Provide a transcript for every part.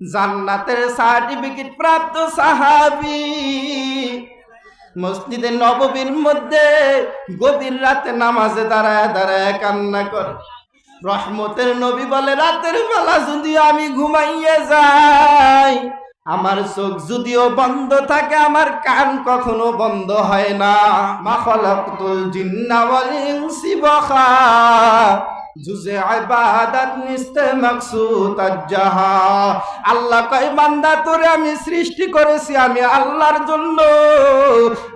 জান্নাতের সার্টিফিকেট প্রাপ্ত সাহাবি। মসজিদে নববীর মধ্যে গভীর রাতে নামাজে দাঁড়ায় দাঁড়ায় কান্না করে। রহমতের নবী বলে, রাতের বেলা যদি আমি ঘুমাইয়ে যাই, আমার চোখ যদিও বন্ধ থাকে, আমার কান কখনো বন্ধ হয় না। মা খলাকতুল জিন্না বাখা। জুজে ইবাদত নিস্তে মাকসুদ জাহা আল্লাহ কয়, বান্দা, তোরে আমি সৃষ্টি করেছি, আমি আল্লাহর জন্য।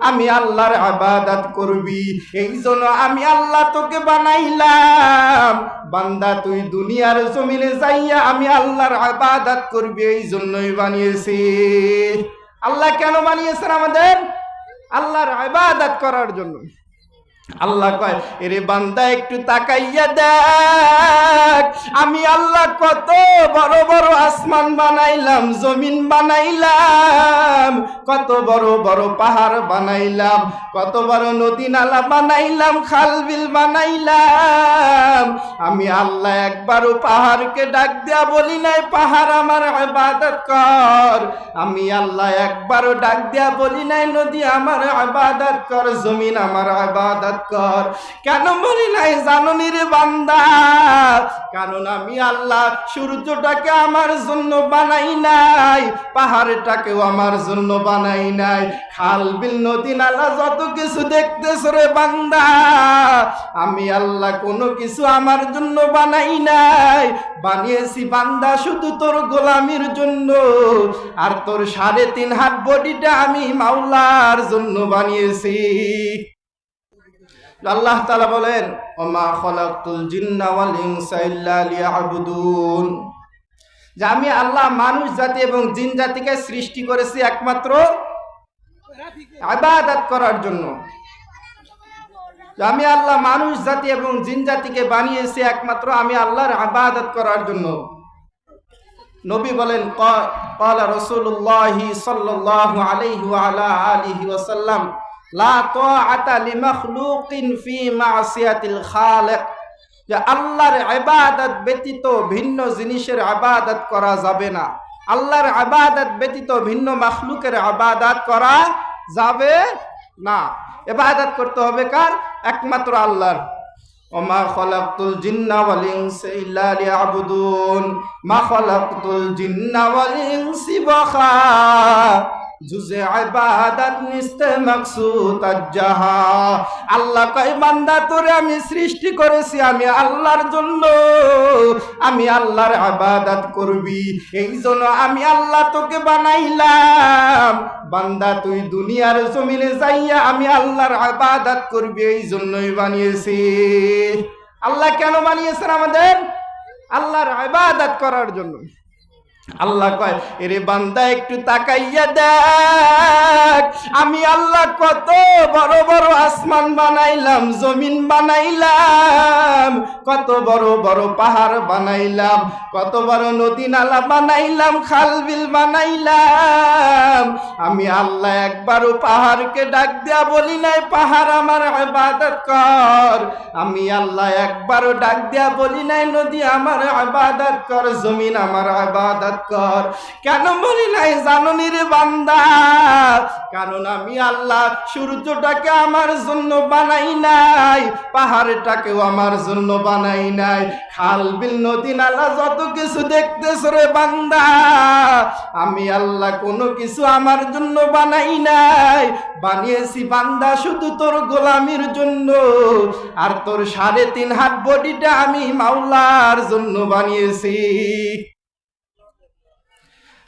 আমি আল্লাহর ইবাদত করবি। এই জন্য আমি আল্লাহ তোকে বানাইলাম। বান্দা, তুই দুনিয়ার জমিনে যাইয়া আমি আল্লাহর ইবাদত করবি এই জন্যই বানিয়েছি। আল্লাহ কেন বানিয়েছেন আমাদের? আল্লাহর ইবাদত করার জন্য। আল্লাহ কয়, এরে বান্দা, একটু তাকাইয়া দেখ। আমি আল্লাহ কত বড় বড় আসমান বানাইলাম, জমিন বানাইলাম, কত বড় বড় পাহাড় বানাইলাম, কত বড় নদী নালা বানাইলাম, খাল বিল বানাইলাম। আমি আল্লাহ একবারও পাহাড়কে ডাক দেয়া বলি নাই, পাহাড় আমার ইবাদত কর। আমি আল্লাহ একবারও ডাক দেয়া বলি নাই, নদী আমার ইবাদত কর, জমিন আমার ইবাদত কর। কেন বলি নাই জাননি বান্দা? কারণ আমি আল্লাহ সূর্যটাকে আমার জন্য বানাই নাই, পাহাড়টাকেও আমার জন্য বানাই নাই। খাল, বিল, নদী, নালা, যত কিছু দেখতেছ রে বান্দা, আমি আল্লাহ কোনো কিছু আমার জন্য বানাই নাই। বানিয়েছি বান্দা শুধু তোর গোলামির জন্য, আর তোর সাড়ে তিন হাত বডিটা আমি মাওলার জন্য বানিয়েছি। আল্লাহ তালা বলেন, ওমা খলাকুল জিন্নাওয়াল যে আমি আল্লাহ মানুষ, জাতি এবং জিন জাতিকে সৃষ্টি করেছি একমাত্র আবাদাত করার জন্য। আমি আল্লাহ মানুষ, জাতি এবং জিন জাতিকে বানিয়েছি একমাত্র, আমি আল্লাহর আবাদত করার জন্য। নবী বলেন কলা রসুল্লাহি সাল্লাহ আলহি আলা আলিহি ওসাল্লাম আল্লাহর আবাদত ব্যতীত ভিন্ন জিনিসের আবাদত করা যাবে না। আল্লাহর আবাদত ব্যতীত ভিন্ন মাখলুকের আবাদাত করা যাবে না। এবাদত করতে হবে কার? একমাত্র আল্লাহর। ওমা খলাকতুল জিন্না ওয়াল ইনসা ইল্লা লিয়াবুদুন। মা খলাকতুল জিন্না ওয়াল জুজে ইবাদত নিস্তে মাকসুদ জাহা আল্লাহ কয়, বান্দা, তোরে আমি সৃষ্টি করেছি, আমি আল্লাহর জন্য। আমি আল্লাহর ইবাদত করবি। এই আমি আল্লাহ তোকে বানাইলাম। বান্দা, তুই দুনিয়ার জমিনে যাইয়া আমি আল্লাহর ইবাদত করবি এই জন্যই বানিয়েছি। আল্লাহ কেন বানিয়েছেন আমাদের? আল্লাহর ইবাদত করার জন্য। আল্লাহ কয়, এরে বান্দা, একটু তাকাইয়া দেখ। আমি আল্লাহ কত বড় বড় আসমান বানাইলাম, জমিন বানাইলাম, কত বড় বড় পাহাড় বানাইলাম, কত বড় নদী নালা বানাইলাম, খাল বিল বানাইলাম। আমি আল্লাহ একবারও পাহাড়কে ডাক দেয়া বলি নাই, পাহাড় আমার ইবাদত কর। আমি আল্লাহ একবারও ডাক দেয়া বলি নাই, নদী আমার ইবাদত কর, জমিন আমার ইবাদত কর। কেন বলি নাই জাননি রে বান্দা? কারণ আমি আল্লাহ, সূর্যটাকে আমার জন্য বানাই নাই, পাহাড়টাকেও আমার জন্য বানাই নাই। খাল, বিল, নদী, নালা, যত কিছু দেখতেছ রে বান্দা, আমি আল্লাহ কোনো কিছু আমার জন্য বানাই নাই। বানিয়েছি বান্দা শুধু তোর গোলামির জন্য, আর তোর সাড়ে তিন হাত বডিটা আমি মাওলার জন্য বানিয়েছি।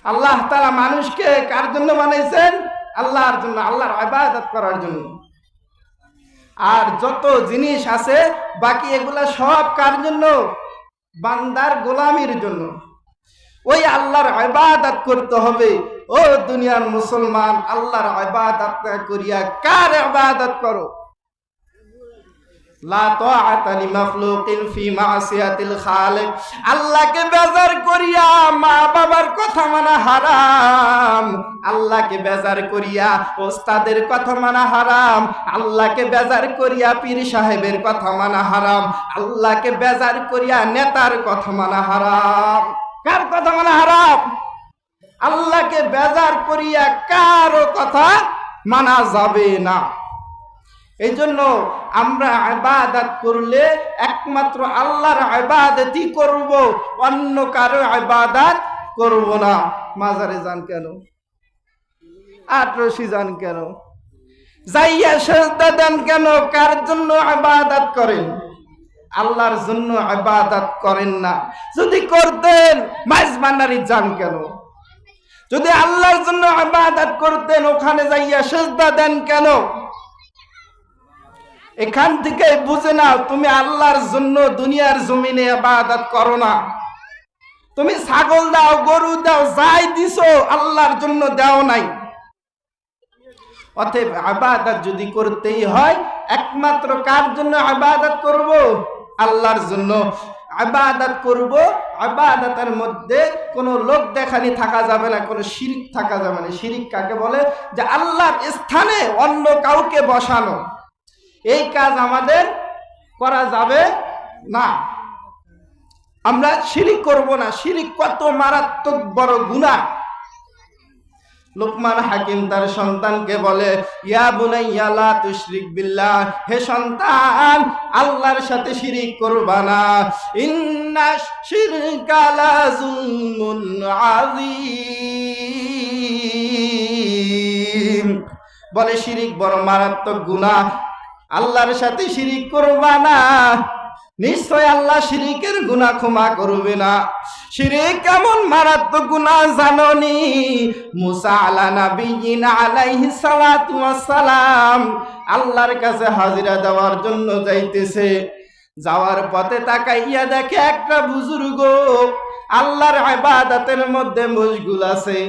আল্লাহ তারা মানুষকে কার জন্য বানাইছেন? আল্লাহর জন্য, আল্লাহর আবাদত করার জন্য। আর যত জিনিস আছে, বাকি এগুলা সব কার জন্য? বান্দার গোলামির জন্য। ওই আল্লাহর ইবাদত করতে হবে। ও দুনিয়ার মুসলমান, আল্লাহর ইবাদত করিয়া কার ইবাদত করো? আল্লাহকে বেজার করিয়া মা বাবার কথা মানা হারাম। আল্লাহকে বেজার করিয়া ওস্তাদের কথা মানা হারাম। আল্লাহকে বেজার করিয়া পীর সাহেবের কথা মানা হারাম। আল্লাহকে বেজার করিয়া নেতার কথা মানা হারাম। কার কথা মানা হারাম? আল্লাহকে বেজার করিয়া কারও কথা মানা যাবে না। এই জন্য আমরা আবাদাত করলে একমাত্র আল্লাহর আবাদতই করব, অন্য কারও আবাদাত করব না। মাজারে যান কেন? আটরশি যান কেন? যাইয়া সেজদা দেন কেন? কার জন্য আবাদাত করেন? আল্লাহর জন্য আবাদাত করেন না। যদি করতেন মাইজ বান্নারি যান কেন? যদি আল্লাহর জন্য আবাদাত করতেন, ওখানে যাইয়া সেজদা দেন কেন? এখান থেকে বুঝে নাও, তুমি আল্লাহর জন্য দুনিয়ার জমিনে আবাদাত করো না। তুমি ছাগল দাও, গরু দাও, যাই দিছো, আল্লাহর জন্য দাও নাই। অতএব আবাদত যদি করতেই হয়, একমাত্র কার জন্য আবাদত করব? আল্লাহর জন্য। আবাদত করব, আবাদতের মধ্যে কোনো লোক দেখানি থাকা যাবে না, কোনো শিরিক থাকা যাবে না। শিরিক কাকে বলে? যে আল্লাহর স্থানে অন্য কাউকে বসানো। এই কাজ আমাদের করা যাবে না। আমরা শিরিক করব না। শিরিক কত মারাত্মক বড় গুনাহ। লোকমান হাকিম তার সন্তানকে বলে, ইয়া বুনাইয়া, লা তুশরিক বিল্লাহ, হে সন্তান, আল্লাহর সাথে শিরিক করবা না। ইন্না শিরকা লা যুলমুন আযীম। বলে শিরিক বড় মারাত্মক গুনাহ। আল্লাহর সাথে শিরিক করবা না। নিশ্চয় আল্লাহ শিরিকের গুনাহ ক্ষমা করবে না। শিরিক কেমন মারাত্মক গুনাহ, জাননি? মুসা আলা আলাইহি সালাতু আল্লাহর কাছে হাজিরা দেওয়ার জন্য যাইতেছে। যাওয়ার পথে তাকাইয়া দেখে একটা বুজুর্গ, আল্লাহর ইবাদতের মধ্যে মশগুল আছে।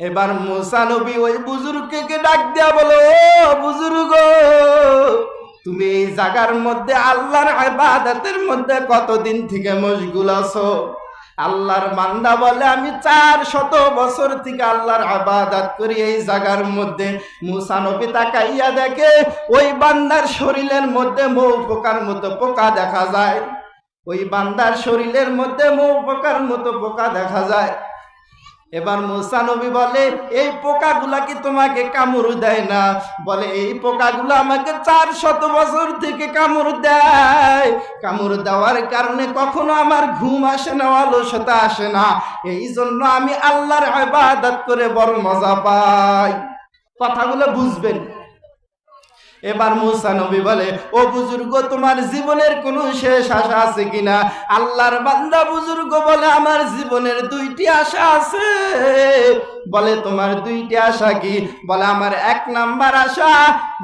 এবার মুসা নবী ওই বুজুর্গকে ডাক দিয়া বলো বুজুর্গ, তুমি এই জায়গার মধ্যে আল্লাহর ইবাদতের মধ্যে কতদিন থেকে মশগুল আছো? আল্লাহর বান্দা বলে, আমি চার শত বছর থেকে আল্লাহর আবাদাত করি এই জায়গার মধ্যে। মুসা নবী তাকাইয়া দেখে, ওই বান্দার শরীরের মধ্যে মৌ পোকার মতো পোকা দেখা যায়। ওই বান্দার শরীরের মধ্যে মৌ পোকার মতো পোকা দেখা যায়। এবার মুসা নবী বলে, এই পোকাগুলা কি তোমাকে কামড় দেয় না? বলে, এই পোকাগুলো আমাকে চার শত বছর থেকে কামড় দেয়। কামড় দেওয়ার কারণে কখনো আমার ঘুম আসে না, অলসতা আসে না। এই জন্য আমি আল্লাহর ইবাদত করে বড় মজা পাই। কথাগুলো বুঝবেন। এবার মুসা নবী বলে, ও বুজুর্গ, তোমার জীবনের কোনো শেষ আশা আছে কিনা? আল্লাহর বান্দা বুজুর্গ বলে, আমার জীবনের দুইটি আশা আছে। বলে, তোমার দুইটি আশা কি? বলে, আমার এক নাম্বার আশা,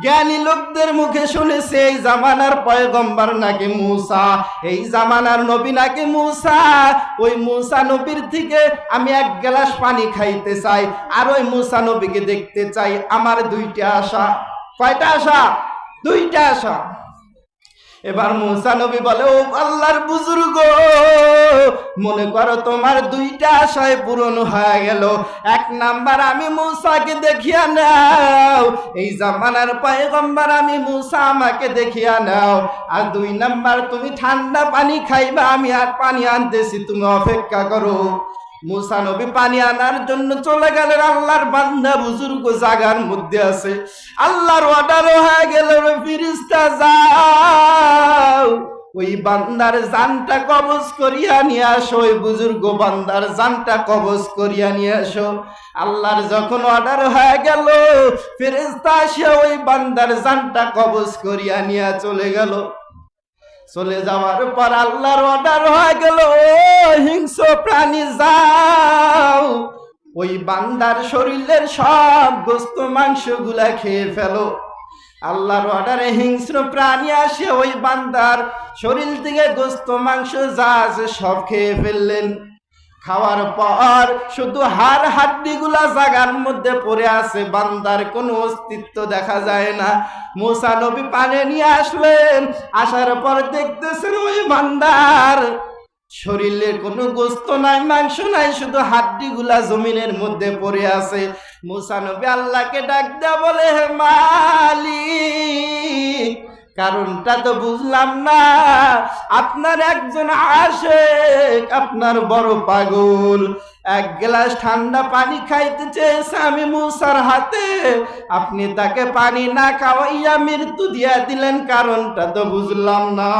জ্ঞানী লোকদের মুখে শুনেছে, এই জামানার পয়গম্বর নাকি মুসা। এই জামানার নবী নাকি মুসা। ওই মুসা নবীর থেকে আমি এক গ্লাস পানি খাইতে চাই, আর ওই মুসা নবীকে দেখতে চাই, আমার দুইটি আশা। কয়টা আশা দুইটা আশা এবার মুসা নবী বলে, ও আল্লাহর বুজুর্গ, মনে করো তোমার দুইটা আশায় পূরণ হয়ে গেল। এক নাম্বার আমি মুসাকে দেখিয়া নাও, এই জামানার পয়গম্বর আমি মুসা আমাকে দেখিয়া নাও। আর দুই নাম্বার, তুমি ঠান্ডা পানি খাইবা, আমি আর পানি আনতেছি, তুমি অপেক্ষা করো। মুসা নবী পানি আনার জন্য চলে গেলেন আল্লাহর বান্দা, বুজুর্গ জাগার মধ্যে আছে। আল্লাহর অর্ডার হয়ে গেল ফিরিস্তা যাও। ওই বান্দার জানটা কবজ করিয়া নিয়ে আসো, ওই বুজুর্গ বান্দার জানটা কবজ করিয়া নিয়ে আসো। আল্লাহর যখন অর্ডার হয়ে গেল, ফেরেস্তা আসে ওই বান্দার জানটা কবজ করিয়া নিয়ে চলে গেল। চলে যাওয়ার পর আল্লাহর অর্ডার হয়ে গেল হিংস্র প্রাণী, যাও। ওই বান্দার শরীরের সব গোস্ত মাংসগুলা খেয়ে ফেলো। আল্লাহর অর্ডারে হিংস্র প্রাণী আসে, ওই বান্দার শরীর থেকে গোস্ত, মাংস, যা আছে সব খেয়ে ফেললেন। খাওয়ার পর শুধু হাড় হাড্ডিগুলা জাগার মধ্যে পড়ে আছে, বান্দার কোনো অস্তিত্ব দেখা যায় না। মুসা নবী পানে নিয়ে আসলেন, আসার পর দেখতেছেন ওই বান্দার শরীরে কোনো গোস্ত নাই, মাংস নাই, শুধু হাড্ডিগুলা জমিনের মধ্যে পড়ে আছে। মুসা নবী আল্লাহকে ডাক দেয়া বলে মালিক কারণটা তো বুঝলাম না। আপনার একজন আশেক, আপনার বড় পাগল। এক গ্লাস ঠান্ডা পানি খাইতে চেয়েছে আমি মুসার হাতে। আপনি তাকে পানি না খাওয়াইয়া মৃত্যু দিয়া দিলেন, কারণটা তো বুঝলাম না।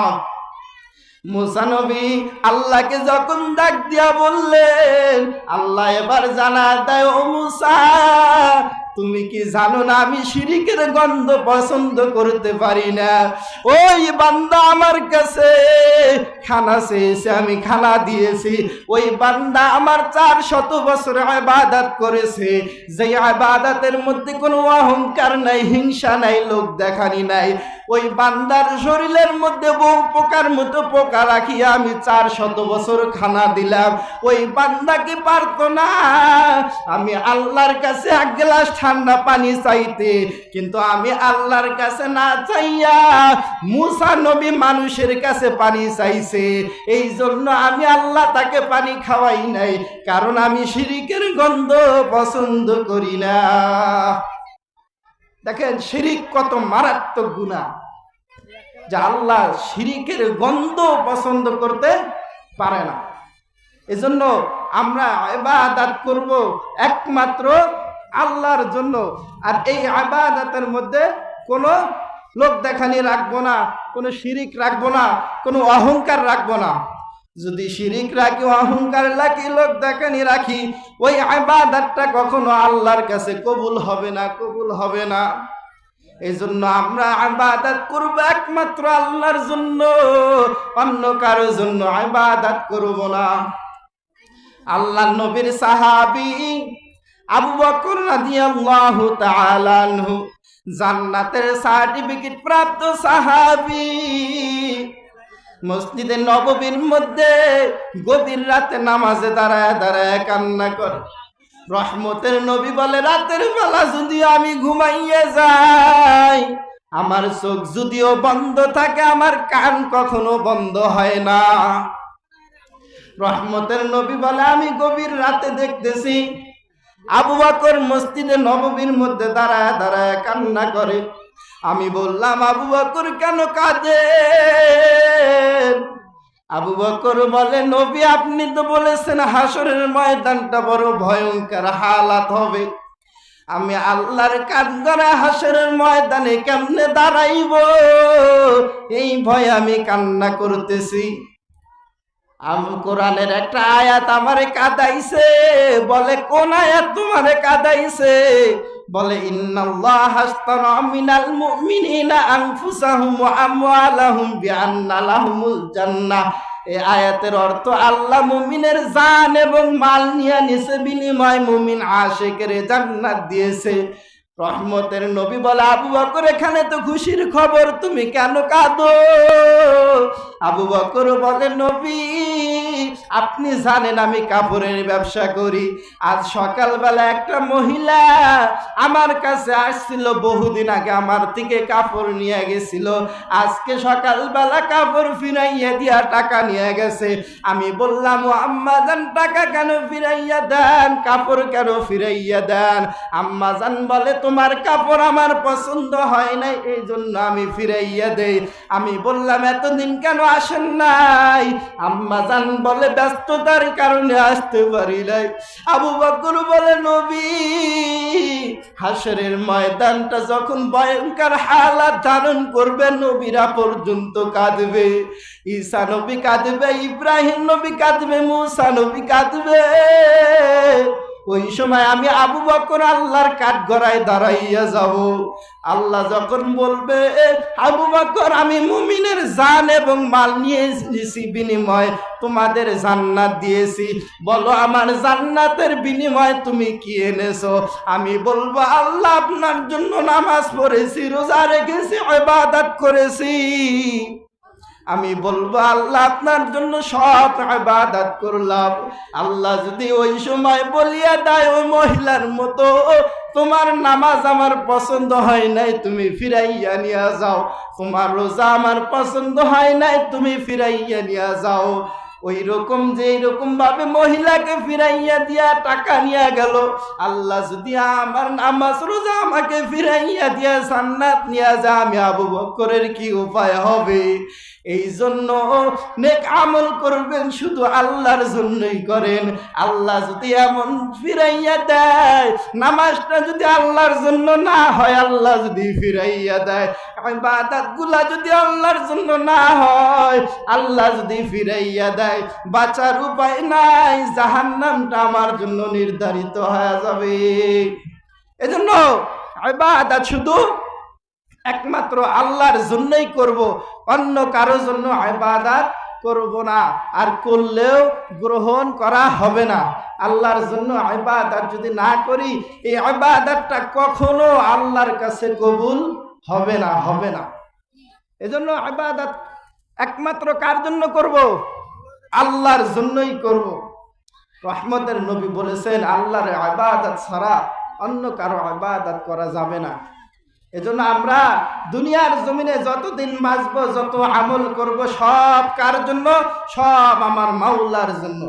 মুসানবী আল্লাহকে যখন ডাক দিয়া বললেন, আল্লাহ এবার জানা দেয়, ও মুসা তুমি কি জানো না আমি শিরিকের গন্ধ পছন্দ করতে পারি না? ওই বান্দা আমার কাছে খানা চেয়েছে, আমি খানা দিয়েছি। ওই বান্দা আমার চার শত বছর আবাদাত করেছে। যে আবাদাতের মধ্যে কোনো অহংকার নাই, হিংসা নাই লোক দেখানি নাই। ওই বান্দার শরীরের মধ্যে বউ পোকার মতো পোকা রাখিয়া আমি চার শত বছর খানা দিলাম। ওই বান্দা কি পারতো না। আমি আল্লাহর কাছে এক গ্লাস ঠান্ডা পানি চাইতে। কিন্তু আমি আল্লাহর কাছে না চাইয়া মুসা নবী মানুষের কাছে পানি চাইছে। এই জন্য আমি আল্লাহ তাকে পানি খাওয়াই নাই, কারণ আমি শিরিকের গন্ধ পছন্দ করি না। দেখেন, শিরিক কত মারাত্মক গুণা। যে আল্লাহ শিরিকের গন্ধ পছন্দ করতে পারে না। এজন্য আমরা ইবাদত করব একমাত্র আল্লাহর জন্য। আর এই আবাদতের মধ্যে কোনো লোক দেখানি রাখব না, কোনো শিরিক রাখব না, কোনো অহংকার রাখব না। যদি শিরিক রাখি, অহংকার রাখি, লোক দেখানি রাখি, ওই আবাদতটা কখনো আল্লাহর কাছে কবুল হবে না, কবুল হবে না। এই জন্য আমরা আবাদাত করব একমাত্র আল্লাহর জন্য, অন্য কারও জন্য আবাদাত করব না। আল্লাহ নবীর সাহাবি আবু বকর রাদিয়াল্লাহু তাআলা আনহু জান্নাতের সার্টিফিকেট প্রাপ্ত সাহাবি। মসজিদে নববীর মধ্যে গভীর রাতে নামাজে দাঁড়ায় দাঁড়ায় কান্না করে। রহমতের নবী বলে, রাতের বেলা যদি আমি ঘুমাইয়ে যাই, আমার চোখ যদিও বন্ধ থাকে, আমার কান কখনো বন্ধ হয় না। রহমতের নবী বলে, আমি গভীর রাতে দেখতেছি আবু বকর মসজিদে নববীর মধ্যে দাঁড়ায় দাঁড়ায় কান্না করে। আমি বললাম, আবু বকর কেন কাঁদে আবু বকর বলে, নবী, আপনি তো বলেছেন হাসরের ময়দানটা বড় ভয়ঙ্কর হালাত হবে। আমি আল্লাহর কাঠগড়া হাসরের ময়দানে কেমনে দাঁড়াইব? এই ভয় আমি কান্না করতেছি। আমি কোরআনের একটা আয়াত আমারে কাদাইছে। বলে, কোন আয়াত তোমারে কাদাইছে? বলে মিনাল আয়াতের অর্থ, আল্লাহ মুমিনের জান এবং মাল নিয়ে নিছে বিনিময় মুমিন আশেকের জান্নাত দিয়েছে। রহমতের নবী বলে, আবু বকর, এখানে তো খুশির খবর, তুমি কেন কাঁদো? আবু বকর বলে, নবী, আপনি জানেন আমি কাপড়ের ব্যবসা করি। আজ সকালবেলা একটা মহিলা আমার কাছে আসছিল, বহুদিন আগে আমার থেকে কাপড় নিয়ে গেছিল। আজকে সকালবেলা কাপড় ফিরাইয়া দিয়া টাকা নিয়ে গেছে। আমি বললাম আম্মা জান, টাকা কেন ফিরাইয়া দেন? কাপড় কেন ফিরাইয়া দেন? আম্মা জান বলে তোমার কাপড় আমার পছন্দ হয় নাই, এই জন্য আমি ফিরাইয়া দেই। আমি বললাম, এতদিন কেন আসেন নাই? আম্মা জান বলে, ব্যস্ততার কারণে আসতে পারি নাই। আবু বকর বলে, নবী হাসরের ময়দানটা যখন ভয়ঙ্কর হালাত ধারণ করবে, নবীরা পর্যন্ত কাঁদবে। ঈসা নবী কাঁদবে, ইব্রাহিম নবী কাঁদবে, মুসা নবী কাঁদবে। ওই সময় আমি আবু বকর আল্লাহর কাঠ গড়ায় দাঁড়াইয়া যাব। আল্লাহ যখন বলবে আবু বকর, আমি মুমিনের জান এবং মাল নিয়ে নিয়েছি বিনিময়, তোমাদের জান্নাত দিয়েছি। বলো, আমার জান্নাতের বিনিময় তুমি কি এনেছো? আমি বলব, আল্লাহ আপনার জন্য নামাজ পড়েছি, রোজা রেখেছি, ইবাদত করেছি। আমি বলব, আল্লাহ আপনার জন্য সব ইবাদত করলাম। আল্লাহ যদি ওই সময় বলিয়া দেয় ওই মহিলার মতো, তোমার নামাজ আমার পছন্দ হয় নাই, তুমি ফিরাইয়া নিয়ে যাও। তোমার রোজা আমার পছন্দ হয় নাই, তুমি ফিরাইয়া নিয়ে যাও। ওই রকম যে রকম ভাবে মহিলাকে ফিরাইয়া দিয়া টাকা নিয়ে গেল, আল্লাহ যদি আমার নামাজ রোজা আমাকে ফিরাইয়া দিয়া সান্নাত নিয়ে যা আমি আবু বকরের কি উপায় হবে? এই জন্য নেক আমল করবেন, শুধু আল্লাহর জন্যই করেন। আল্লাহ যদি এমন ফিরাইয়া দেয়, নামাজটা যদি আল্লাহর জন্য না হয়, আল্লাহ যদি ফিরাইয়া দেয় বাদাতগুলা যদি আল্লাহর জন্য না হয়, আল্লাহ যদি ফিরাইয়া দেয়, বাঁচার উপায় নাই, জাহান্নামটা আমার জন্য নির্ধারিত হয়ে যাবে। এজন্য ইবাদত শুধু একমাত্র আল্লাহর জন্যই করব অন্য কারও জন্য ইবাদত করব না। আর করলেও গ্রহণ করা হবে না। আল্লাহর জন্য ইবাদত যদি না করি, এই ইবাদতটা কখনো আল্লাহর কাছে কবুল হবে না হবে না। এজন্য ইবাদত একমাত্র কার জন্য করব? আল্লাহর জন্যই করব। রহমতের নবী বলেছেন, আল্লাহর ইবাদত ছাড়া অন্য কারও ইবাদত করা যাবে না। এজন্য আমরা দুনিয়ার জমিনে যত দিন বাঁচবো, যত আমল করব, সব কার জন্য? সব আমার মাওলার জন্য।